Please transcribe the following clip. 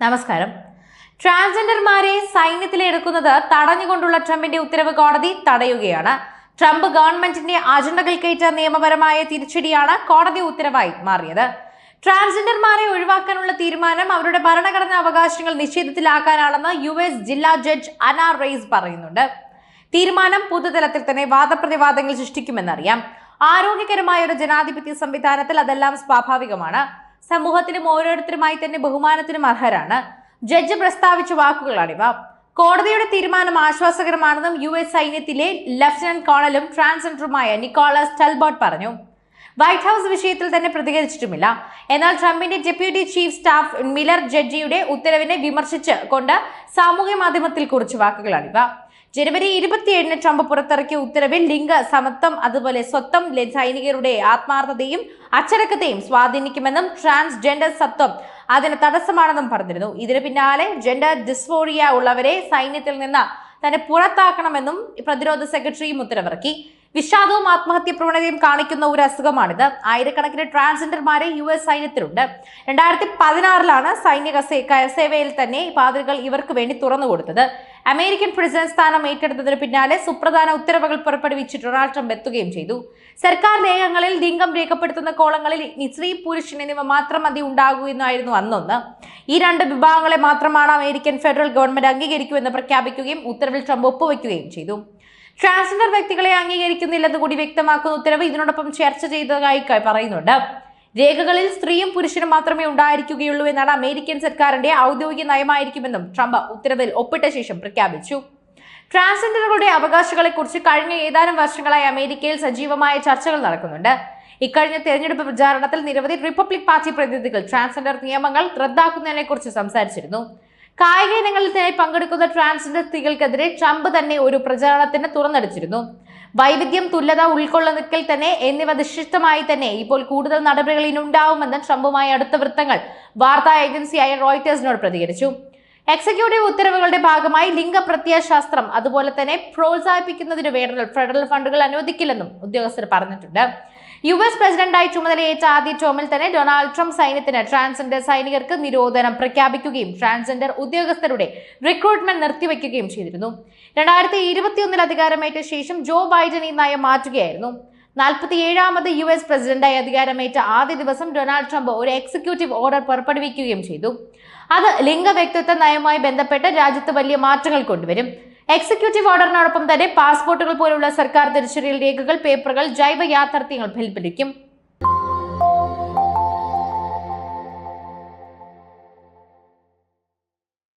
നമസ്കാരം. ട്രാൻസ്ജെൻഡർമാരെ സൈന്യത്തിലെടുക്കുന്നത് തടഞ്ഞുകൊണ്ടുള്ള ട്രംപിന്റെ ഉത്തരവ് കോടതി തടയുകയാണ്. ട്രംപ് ഗവൺമെന്റിന്റെ അജണ്ടകൾക്കേറ്റ നിയമപരമായ തിരിച്ചടിയാണ് കോടതി ഉത്തരവായി മാറിയത്. ട്രാൻസ്ജെൻഡർമാരെ ഒഴിവാക്കാനുള്ള തീരുമാനം അവരുടെ ഭരണഘടനാ അവകാശങ്ങൾ നിഷേധത്തിലാക്കാനാണെന്ന് യു എസ് ജില്ലാ ജഡ്ജ് അന റെയ്സ് പറയുന്നുണ്ട്. തീരുമാനം പൊതുതലത്തിൽ തന്നെ വാദപ്രതിവാദങ്ങൾ സൃഷ്ടിക്കുമെന്നറിയാം. ആരോഗ്യകരമായ ഒരു ജനാധിപത്യ സംവിധാനത്തിൽ അതെല്ലാം സ്വാഭാവികമാണ്. സമൂഹത്തിലും ഓരോരുത്തരുമായി തന്നെ ബഹുമാനത്തിനും അർഹരാണ്. ജഡ്ജ് പ്രസ്താവിച്ച വാക്കുകളാണിവ. കോടതിയുടെ തീരുമാനം ആശ്വാസകരമാണെന്നും യു എസ് സൈന്യത്തിലെ ലഫ്റ്റനന്റ് കേണലും ട്രാൻസ്ജെൻഡറുമായ നിക്കോളസ് ടെൽബോട്ട് പറഞ്ഞു. വൈറ്റ് ഹൗസ് വിഷയത്തിൽ തന്നെ പ്രതികരിച്ചിട്ടുമില്ല. എന്നാൽ ട്രംപിന്റെ ഡെപ്യൂട്ടി ചീഫ് സ്റ്റാഫ് മിലർ ജഡ്ജിയുടെ ഉത്തരവിനെ വിമർശിച്ച് കൊണ്ട് സാമൂഹ്യ മാധ്യമത്തിൽ കുറിച്ച് വാക്കുകളാണിവ. ജനുവരി ഇരുപത്തിയേഴിന് ട്രംപ് പുറത്തിറക്കിയ ഉത്തരവിൽ ലിംഗ സമത്വം അതുപോലെ സ്വത്വം സൈനികരുടെ ആത്മാർത്ഥതയും അച്ചടക്കത്തെയും സ്വാധീനിക്കുമെന്നും ട്രാൻസ്ജെൻഡർ സത്വം അതിന് തടസ്സമാണെന്നും പറഞ്ഞിരുന്നു. ഇതിന് പിന്നാലെ ജെൻഡർ ഡിസ്ഫോറിയ ഉള്ളവരെ സൈന്യത്തിൽ നിന്ന് തന്നെ പുറത്താക്കണമെന്നും പ്രതിരോധ സെക്രട്ടറിയും ഉത്തരവിറക്കി. വിഷാദവും ആത്മഹത്യ പ്രവണതയും കാണിക്കുന്ന ഒരു അസുഖമാണിത്. ആയിരക്കണക്കിന് ട്രാൻസ്ജെൻഡർമാരെ യു എസ് സൈന്യത്തിലുണ്ട്. രണ്ടായിരത്തി പതിനാറിലാണ് സൈനിക സേവയിൽ തന്നെ പാതികൾ ഇവർക്ക് വേണ്ടി തുറന്നു കൊടുത്തത് അമേരിക്കൻ പ്രസിഡന്റ് സ്ഥാനം ഏറ്റെടുത്തതിന് പിന്നാലെ സുപ്രധാന ഉത്തരവുകൾ പുറപ്പെടുവിച്ച് ഡൊണാൾഡ് ട്രംപ് എത്തുകയും ചെയ്തു. സർക്കാർ ലേഖങ്ങളിൽ ലിംഗം രേഖപ്പെടുത്തുന്ന കോളങ്ങളിൽ സ്ത്രീ പുരുഷൻ എന്നിവ മാത്രം മതി ഉണ്ടാകൂ എന്നായിരുന്നു അന്നൊന്ന്. ഈ രണ്ട് വിഭാഗങ്ങളെ മാത്രമാണ് അമേരിക്കൻ ഫെഡറൽ ഗവൺമെന്റ് അംഗീകരിക്കുമെന്ന് പ്രഖ്യാപിക്കുകയും ഉത്തരവിൽ ട്രംപ് ഒപ്പുവെക്കുകയും ചെയ്തു. ട്രാൻസ്ജെൻഡർ വ്യക്തികളെ അംഗീകരിക്കുന്നില്ലെന്ന് കൂടി വ്യക്തമാക്കുന്ന ഉത്തരവ് ഇതിനോടൊപ്പം ചർച്ച ചെയ്തതായി പറയുന്നുണ്ട്. രേഖകളിൽ സ്ത്രീയും പുരുഷനും മാത്രമേ ഉണ്ടായിരിക്കുകയുള്ളൂ എന്നാണ് അമേരിക്കൻ സർക്കാരിന്റെ ഔദ്യോഗിക നയമായിരിക്കുമെന്നും ട്രംപ് ഉത്തരവിൽ ഒപ്പിട്ട ശേഷം പ്രഖ്യാപിച്ചു. ട്രാൻസ്ജെൻഡറുകളുടെ അവകാശങ്ങളെക്കുറിച്ച് കഴിഞ്ഞ ഏതാനും വർഷങ്ങളായി അമേരിക്കയിൽ സജീവമായ ചർച്ചകൾ നടക്കുന്നുണ്ട്. ഇക്കഴിഞ്ഞ തെരഞ്ഞെടുപ്പ് പ്രചാരണത്തിൽ നിരവധി റിപ്പബ്ലിക് പാർട്ടി പ്രതിനിധികൾ ട്രാൻസ്ജെൻഡർ നിയമങ്ങൾ റദ്ദാക്കുന്നതിനെക്കുറിച്ച് സംസാരിച്ചിരുന്നു. കായിക ഇനങ്ങളിൽ തന്നെ പങ്കെടുക്കുന്ന ട്രാൻസ്ജെൻഡർ സ്ത്രീകൾക്കെതിരെ ട്രംപ് തന്നെ ഒരു പ്രചാരണത്തിന് തുറന്നടിച്ചിരുന്നു. വൈവിധ്യം തുല്യത ഉൾക്കൊള്ളുന്നതിൽ തന്നെ എന്നിവ നിശ്ചിതമായി തന്നെ ഇപ്പോൾ കൂടുതൽ നടപടികൾ ഇനുണ്ടാവുമെന്നും ട്രംപുമായി അടുത്ത വൃത്തങ്ങൾ വാർത്താ ഏജൻസിയായ റോയിറ്റേഴ്സിനോട് പ്രതികരിച്ചു. എക്സിക്യൂട്ടീവ് ഉത്തരവുകളുടെ ഭാഗമായി ലിംഗപ്രത്യയശാസ്ത്രം അതുപോലെ തന്നെ പ്രോത്സാഹിപ്പിക്കുന്നതിന് വേണ്ടത് ഫെഡറൽ ഫണ്ടുകൾ അനുവദിക്കില്ലെന്നും ഉദ്യോഗസ്ഥർ പറഞ്ഞിട്ടുണ്ട്. യു എസ് പ്രസിഡന്റായി ചുമതലയേറ്റ ആദ്യ ടോമിൽ തന്നെ ഡൊണാൾഡ് ട്രംപ് സൈന്യത്തിന് ട്രാൻസ്ജെൻഡർ സൈനികർക്ക് നിരോധനം പ്രഖ്യാപിക്കുകയും ട്രാൻസ്ജെൻഡർ ഉദ്യോഗസ്ഥരുടെ റിക്രൂട്ട്മെന്റ് നിർത്തിവെക്കുകയും ചെയ്തിരുന്നു. രണ്ടായിരത്തി ഇരുപത്തിയൊന്നിൽ അധികാരമേറ്റ ശേഷം ജോ ബൈഡൻ ഈ നയം മാറ്റുകയായിരുന്നു. നാൽപ്പത്തിയേഴാമത് യു എസ് പ്രസിഡന്റായി അധികാരമേറ്റ ആദ്യ ദിവസം ഡൊണാൾഡ് ട്രംപ് ഒരു എക്സിക്യൂട്ടീവ് ഓർഡർ പുറപ്പെടുവിക്കുകയും ചെയ്തു. അത് ലിംഗ വ്യക്തിത്വ നയവുമായി ബന്ധപ്പെട്ട് രാജ്യത്ത് വലിയ മാറ്റങ്ങൾ കൊണ്ടുവരും. എക്സിക്യൂട്ടീവ് ഓർഡറിനോടൊപ്പം തന്നെ പാസ്പോർട്ടുകൾ പോലുള്ള സർക്കാർ തിരിച്ചറിയൽ രേഖകൾ പേപ്പറുകൾ ജൈവ യാഥാർത്ഥ്യങ്ങൾ പിൻവലിക്കും